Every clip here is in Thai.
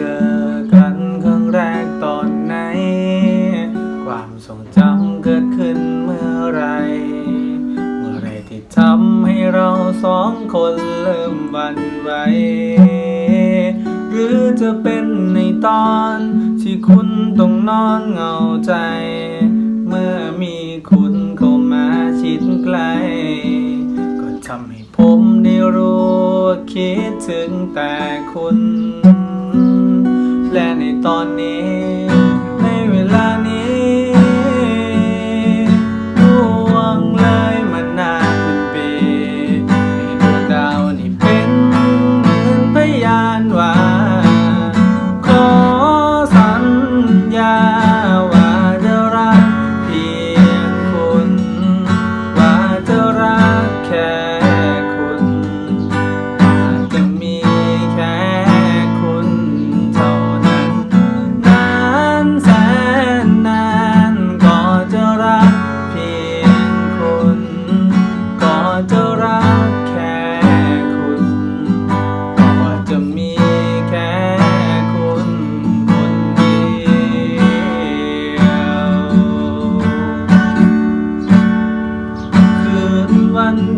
เจอกันครั้งแรกตอนไหน ความทรงจำเกิดขึ้นเมื่อไร เมื่อไรที่ทำให้เราสองคนเริ่มวันไหวหรือจะเป็นในตอนที่คุณต้องนอนเหงาใจ เมื่อมีคุณเข้ามาชิดใกล้ก็ทำให้ผมได้รู้คิดถึงแต่คุณ และในตอนนี้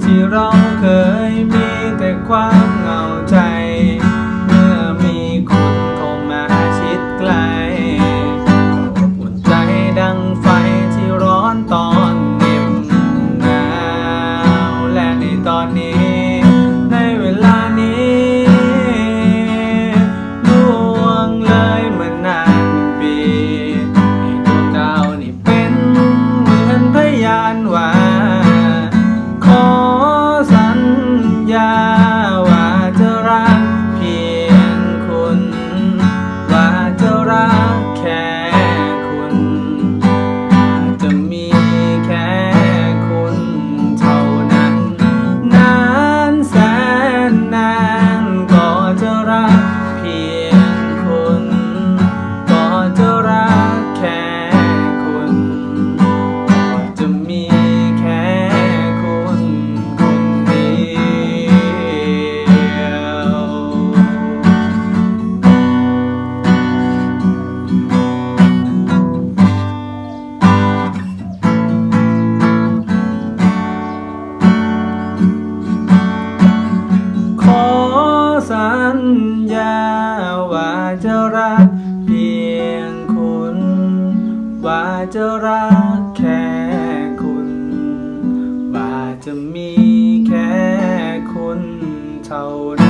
ที่เราเคยมีแต่ความ ญาว่าจะรักเพียงคุณ ว่าจะรักแค่คุณ ว่าจะมีแค่คุณเท่านั้น